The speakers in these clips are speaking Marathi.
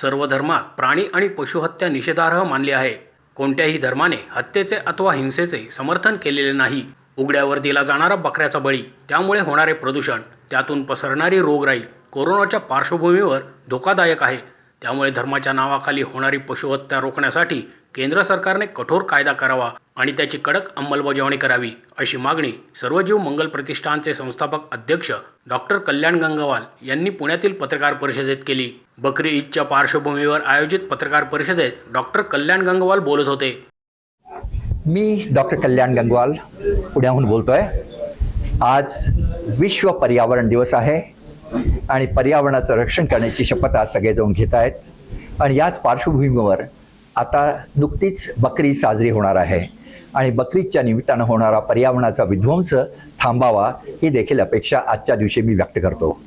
सर्व धर्मात प्राणी आणि पशुहत्या निषेधार्ह मानली आहे. कोणत्याही धर्माने हत्येचे अथवा हिंसेचे समर्थन केलेले नाही. उघड्यावर दिला जाणारा बकऱ्याचा बळी त्यामुळे होणारे प्रदूषण त्यातून पसरणारी रोगराई कोरोनाच्या पार्श्वभूमीवर धोकादायक आहे. त्यामुळे धर्माच्या नावाखाली होणारी पशुहत्या रोखण्यासाठी केंद्र सरकारने कठोर कायदा करावा आणि त्याची कडक अंमलबजावणी करावी अशी मागणी सर्वजीव मंगल प्रतिष्ठानचे संस्थापक अध्यक्ष डॉक्टर कल्याण गंगवाल यांनी पुण्यातील पत्रकार परिषदेत केली. बकरी ईदच्या पार्श्वभूमीवर आयोजित पत्रकार परिषदेत डॉक्टर कल्याण गंगवाल बोलत होते. मी डॉक्टर कल्याण गंगवाल पुण्याहून बोलतोय. आज विश्व पर्यावरण दिवस आहे आणि पर्यावरणाचं रक्षण करण्याची शपथ आज सगळेजण घेत आहेत. आणि याच पार्श्वभूमीवर आता नुकतीच बकरी साजरी होणार आहे. आणि बकरीच्या निमित्तानं होणारा पर्यावरणाचा विध्वंस थांबावा ही देखील अपेक्षा आजच्या दिवशी मी व्यक्त करतो.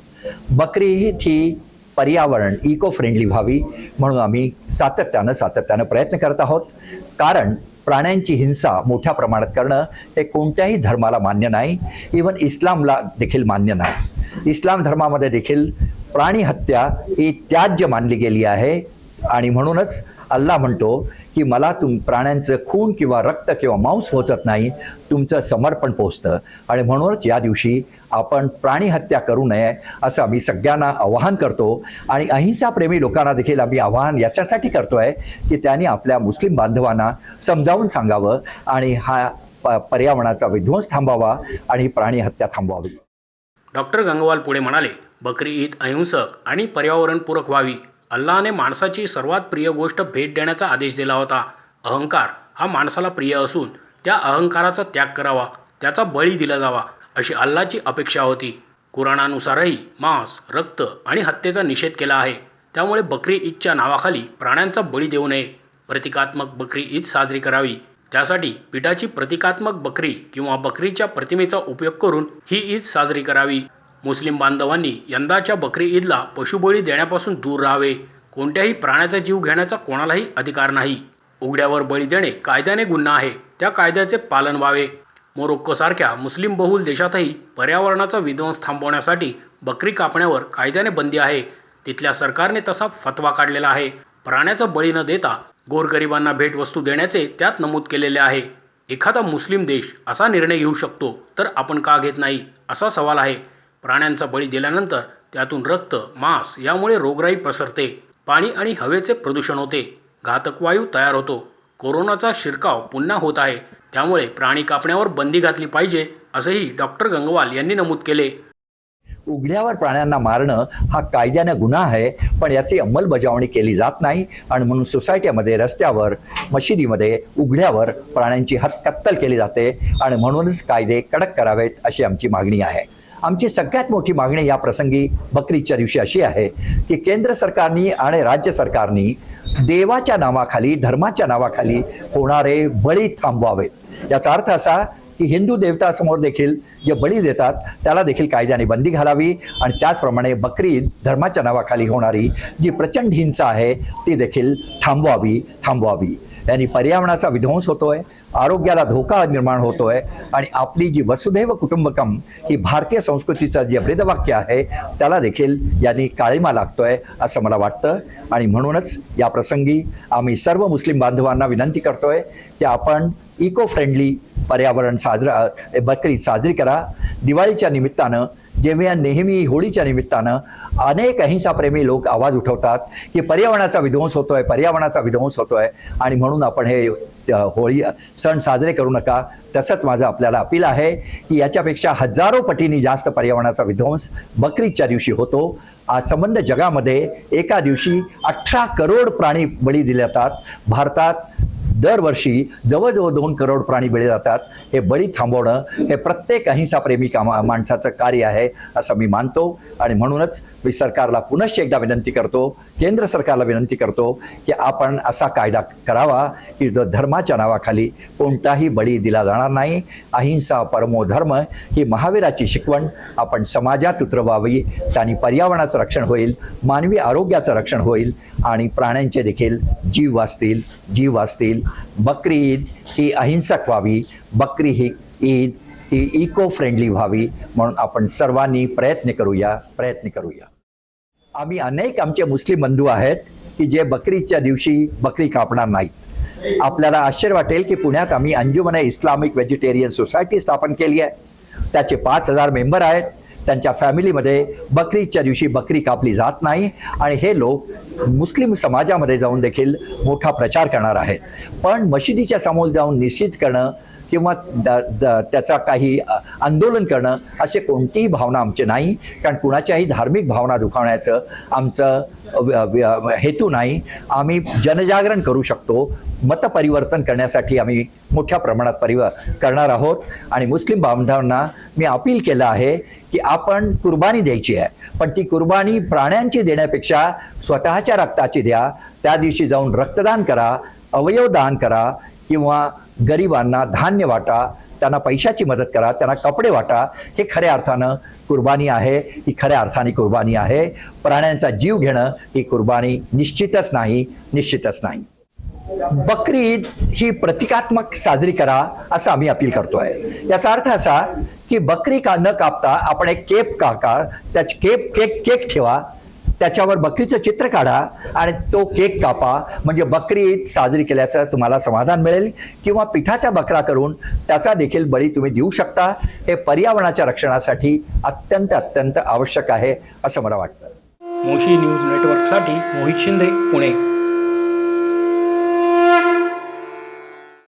बकरी ही पर्यावरण इको फ्रेंडली व्हावी म्हणून आम्ही सातत्यानं सातत्यानं प्रयत्न करत आहोत. कारण प्राण्यांची हिंसा मोठ्या प्रमाणात करणं हे कोणत्याही धर्माला मान्य नाही. इवन इस्लामला देखील मान्य नाही. इस्लाम धर्मामध्ये देखील प्राणी हत्या ही त्याज्य मानली गेली आहे. आणि म्हणूनच अल्ला म्हणतो की मला तुम प्राण्यांचं खून किंवा रक्त किंवा मांस पोचत नाही तुमचं समर्पण पोचतं. आणि म्हणूनच या दिवशी आपण प्राणी हत्या करू नये असं आम्ही सगळ्यांना आवाहन करतो. आणि अहिंसाप्रेमी लोकांना देखील आम्ही आवाहन याच्यासाठी करतो आहे की त्यांनी आपल्या मुस्लिम बांधवांना समजावून सांगावं आणि हा प- पर्यावरणाचा विध्वंस थांबावा आणि प्राणी हत्या थांबवावी. डॉक्टर गंगवाल पुढे म्हणाले बकरी ईद अहिंसक आणि पर्यावरणपूरक व्हावी. अल्लाने माणसाची सर्वात प्रिय गोष्ट भेट देण्याचा आदेश दिला होता. अहंकार हा माणसाला प्रिय असून त्या अहंकाराचा त्याग करावा त्याचा बळी दिला जावा अशी अल्लाची अपेक्षा होती. कुराणानुसारही मांस रक्त आणि हत्येचा निषेध केला आहे. त्यामुळे बकरी ईदच्या नावाखाली प्राण्यांचा बळी देऊ नये. प्रतिकात्मक बकरी ईद साजरी करावी. त्यासाठी पिठाची प्रतिकात्मक बकरी किंवा बकरीच्या प्रतिमेचा उपयोग करून ही ईद साजरी करावी. मुस्लिम बांधवांनी यंदाच्या बकरी ईदला पशुबळी देण्यापासून दूर राहावे. कोणत्याही प्राण्याचा जीव घेण्याचा कोणालाही अधिकार नाही. उघड्यावर बळी देणे कायद्याने गुन्हा आहे. त्या कायद्याचे पालन व्हावे. मोरोक्कोसारख्या मुस्लिम बहुल देशातही पर्यावरणाचा विध्वंस थांबवण्यासाठी बकरी कापण्यावर कायद्याने बंदी आहे. तिथल्या सरकारने तसा फतवा काढलेला आहे. प्राण्याचा बळी न देता गोरगरिबांना भेटवस्तू देण्याचे त्यात नमूद केलेले आहे. एखादा मुस्लिम देश असा निर्णय घेऊ शकतो तर आपण का घेत नाही? असा सवाल आहे. प्राण्यांचा बळी दिल्यानंतर त्यातून रक्त मांस यामुळे रोगराई पसरते. पाणी आणि हवेचे प्रदूषण होते. घातक वायू तयार होतो. कोरोनाचा शिरकाव पुन्हा होत आहे. त्यामुळे प्राणी कापण्यावर बंदी घातली पाहिजे असंही डॉक्टर गंगवाल यांनी नमूद केले. उघड्यावर प्राण्यांना मारणं हा कायद्यानं गुन्हा आहे पण याची अंमलबजावणी केली जात नाही आणि म्हणून सोसायट्यामध्ये रस्त्यावर मशिदीमध्ये उघड्यावर प्राण्यांची हत कत्तल केली जाते आणि म्हणूनच कायदे कडक करावेत अशी आमची मागणी आहे. आमची सगळ्यात मोठी मागणी या प्रसंगी बकरीच्या दिवशी अशी आहे की केंद्र सरकारनी आणि राज्य सरकारनी देवाच्या नावाखाली धर्माच्या नावाखाली होणारे बळी थांबवावेत. याचा अर्थ असा की हिंदू देवतासमोर देखील जे बळी देतात त्याला देखील कायद्याने बंदी घालावी आणि त्याचप्रमाणे बकरी धर्माच्या नावाखाली होणारी जी प्रचंड हिंसा आहे ती देखील थांबवावी थांबवावी. यांनी पर्यावरणाचा विध्वंस होतोय आरोग्याला धोका निर्माण होतोय आणि आपली जी वसुधैव कुटुंबकम ही भारतीय संस्कृतीचं जे वेदवाक्य आहे त्याला देखील यांनी काळीमा लागतोय असं मला वाटतं. आणि म्हणूनच या प्रसंगी आम्ही सर्व मुस्लिम बांधवांना विनंती करतोय की आपण इको फ्रेंडली पर्यावरण साजरा बकरी साजरी करा. दिवाळीच्या निमित्तानं जेव्हा नेहमी होळीच्या निमित्तानं अनेक अहिंसाप्रेमी लोक आवाज उठवतात की पर्यावरणाचा विध्वंस होतोय पर्यावरणाचा विध्वंस होतोय. आणि म्हणून आपण हे होळी सण साजरे करू नका. तसंच माझं आपल्याला अपील आहे की याच्यापेक्षा हजारो पटीने जास्त पर्यावरणाचा विध्वंस बकरीच्या दिवशी होतो. आज संबंध जगामध्ये एका दिवशी अठरा करोड प्राणी बळी दिले जातात भारतात दरवर्षी जवळजवळ दोन करोड प्राणी बळी जातात. हे बळी थांबवणं हे प्रत्येक अहिंसाप्रेमी कामा माणसाचं कार्य आहे असं मी मानतो. आणि म्हणूनच मी सरकारला पुनश्च एकदा विनंती करतो केंद्र सरकारला विनंती करतो की आपण असा कायदा करावा की जो धर्माच्या नावाखाली कोणताही बळी दिला जाणार नाही. अहिंसा परमो धर्म ही महावीराची शिकवण. आपण समाजात उतरवावी त्यांनी पर्यावरणाचं रक्षण होईल मानवी आरोग्याचं रक्षण होईल आणि प्राण्यांचे देखील जीव वाचतील जीव वाचतील. बकरी ईद ही अहिंसक व्हावी. बकरी ही ईद ही इको फ्रेंडली व्हावी म्हणून आपण सर्वांनी प्रयत्न करूया प्रयत्न करूया. आम्ही अनेक आमचे मुस्लिम बंधू आहेत की जे बकरीच्या दिवशी बकरी कापणार नाहीत. आपल्याला आश्चर्य वाटेल की पुण्यात आम्ही अंजुमन इस्लामिक व्हेजिटेरियन सोसायटी स्थापन केली आहे. त्याचे पाच हजार मेंबर आहेत. त्यांच्या फॅमिलीमध्ये बकरीच्या दिवशी बकरी कापली जात नाही आणि हे लोक मुस्लिम समाजामध्ये जाऊन देखील मोठा प्रचार करणार आहेत पण मशिदीच्या समोर जाऊन निश्चित करणं किंवा द- द- त्याचा काही आंदोलन करणं असे कोणतीही भावना आमची नाही. कारण कुणाच्याही धार्मिक भावना दुखावण्याचं आमचं व्य- व्य- हेतू नाही. आम्ही जनजागरण करू शकतो. मतपरिवर्तन करण्यासाठी आम्ही मोठ्या प्रमाणात परिव करणार आहोत. आणि मुस्लिम बांधवांना मी अपील केलं आहे की आपण कुर्बानी द्यायची आहे. पण ती कुर्बानी प्राण्यांची देण्यापेक्षा स्वतःच्या रक्ताची द्या. त्या दिवशी जाऊन रक्तदान करा अवयव दान करा किंवा गरिबांना धान्य वाटा त्यांना पैशाची मदत करा त्यांना कपडे वाटा हे खऱ्या अर्थानं कुर्बानी आहे. ही खऱ्या अर्थाने कुर्बानी आहे. प्राण्यांचा जीव घेणं ही कुर्बानी निश्चितच नाही निश्चितच नाही. बकरी ईद ही प्रतिकात्मक साजरी करा असं आम्ही अपील करतोय. याचा अर्थ असा की बकरी का न कापता आपण एक केप काका त्याची केप केक केक ठेवा त्याच्यावर बकरीचं चित्र काढा आणि तो केक कापा. म्हणजे बकरी ईद साजरी केल्याचं तुम्हाला समाधान मिळेल. किंवा पिठाचा बकरा करून त्याचा देखील बळी तुम्ही देऊ शकता. हे पर्यावरणाच्या रक्षणासाठी अत्यंत अत्यंत आवश्यक आहे असं मला वाटतं. मोशी न्यूज नेटवर्कसाठी मोहित शिंदे पुणे.